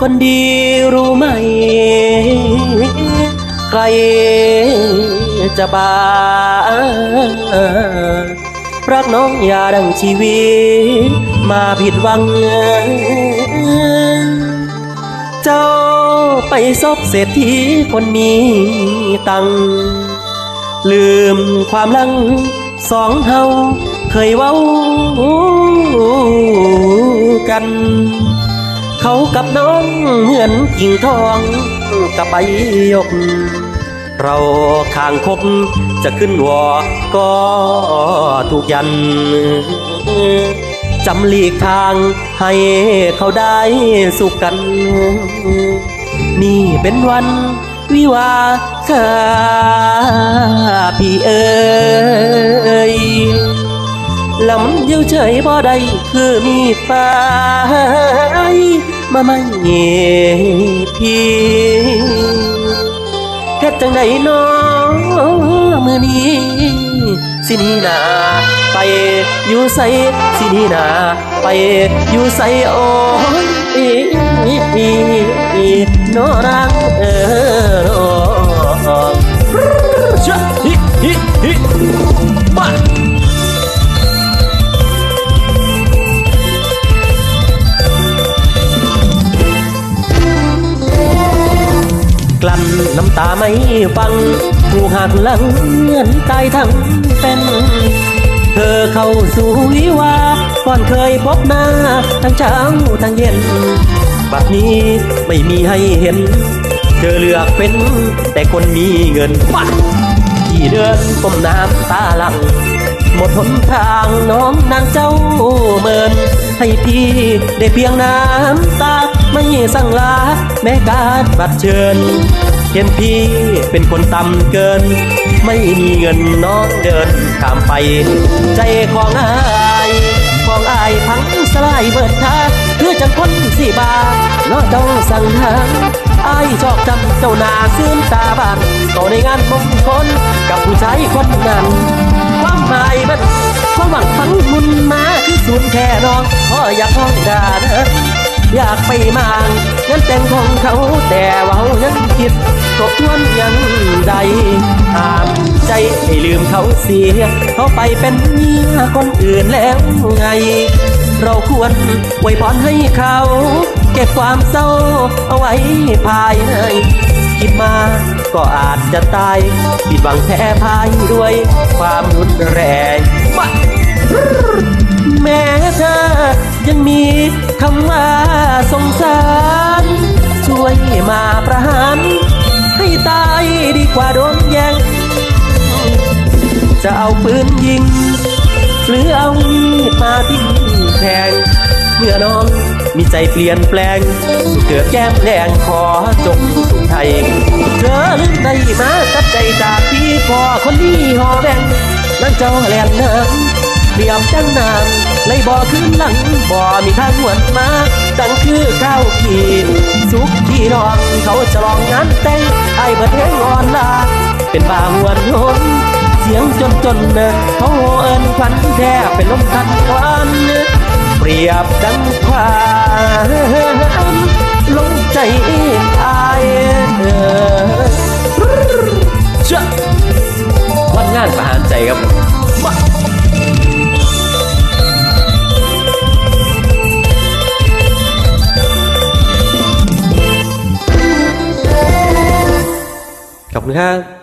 คนดีรู้ไหม ใครจะบารักน้องอย่าดังชีวิต มาผิดหวัง เจ้าไปซบเศรษฐีคนมีตัง ลืมความลังสองเฮาเคยเว้ากัน เขากับน้องเหมือนกิ่งทองกับใบยก เราคางคกจะขึ้นวอก็ถูกยัน จำหลีกทางให้เขาได้สุขกัน นี่เป็นวันวิวาข้าพี่เอ๋ย ลำเดียวเฉยบ่ได้คือมีฟ้ามาไม่พี่เฮ็ดจังไดน้อมือนี้สินีนาไปอยู่ใสสินีนาไปอยู่ใสโอ้ยอีอีอีอีนอรักเออชะฮิ กลั้นน้ำตาไม่ฟังถูกหักหลังเงื่อนตายทั้งเป็นเธอเข้าสู่วิวาก่อนเคยพบหน้า ทั้งเช้าทั้งเย็น บัดนี้ไม่มีให้เห็น เธอเลือกเป็น แต่คนมีเงินปัดที่เดินก้มน้ำตาหลัง หมดหนทางน้องนางเจ้าเมิน ให้พี่ได้เพียงน้ำตา ไม่สั่งลาแม้การบัดเชิญ เห็นพี่เป็นคนต่ำเกิน ไม่มีเงินน้องเดินข้ามไป ใจของอายของอายพังสลายเบิดทางคือจังคนสี่บาน้อเจ้าสั่งหาอายชอบจำเจ้านาซื่นตาบานก็ในงานมงคลกับผู้ชายคนนั้นความหมายมันความหวังฟังมุนมาคือสูญแค่น้องพ่ออยากห้องดาเด้อ อยากไปมางงั้นแต่งของเขาแต่ว่าเขายังคิดทบทวนยังใดหามใจให้ลืมเขาเสีย เขาไปเป็นเมียคนอื่นแล้วไง เราควรไว้พรให้เขา เก็บความเศร้าเอาไว้ภายในคิดมาก็อาจจะตายผิดหวังแพ้พายด้วยความรุนแรง ยังมีคำว่าสงสาร ช่วยมาประหารให้ตายดีกว่าโดนแย่งจะเอาปืนยิง หรือเอามีดมาทิ้งแทงเมื่อน้องมีใจเปลี่ยนแปลง เกิดแก้มแดงขอจงสุขไทยเธอลืมได้มาตัดใจจากพี่พอคนนี้หอแบ่งนั่งเจ้าแหลนน้ำเรียบจังน้ำเลยบ่อขึ้นหลังบ่อมีทางหวนมาดังคือข้าวขีดสุขที่น้องเขาจะลองงานแต่งไอ้เบิดแห้งอ่อนลา เป็นป่าหวนหนเสียงจนจนเนอเขาเอินควันแทบเป็นลมทันควันเปรียบดังความลงใจ ขอบคุณครับ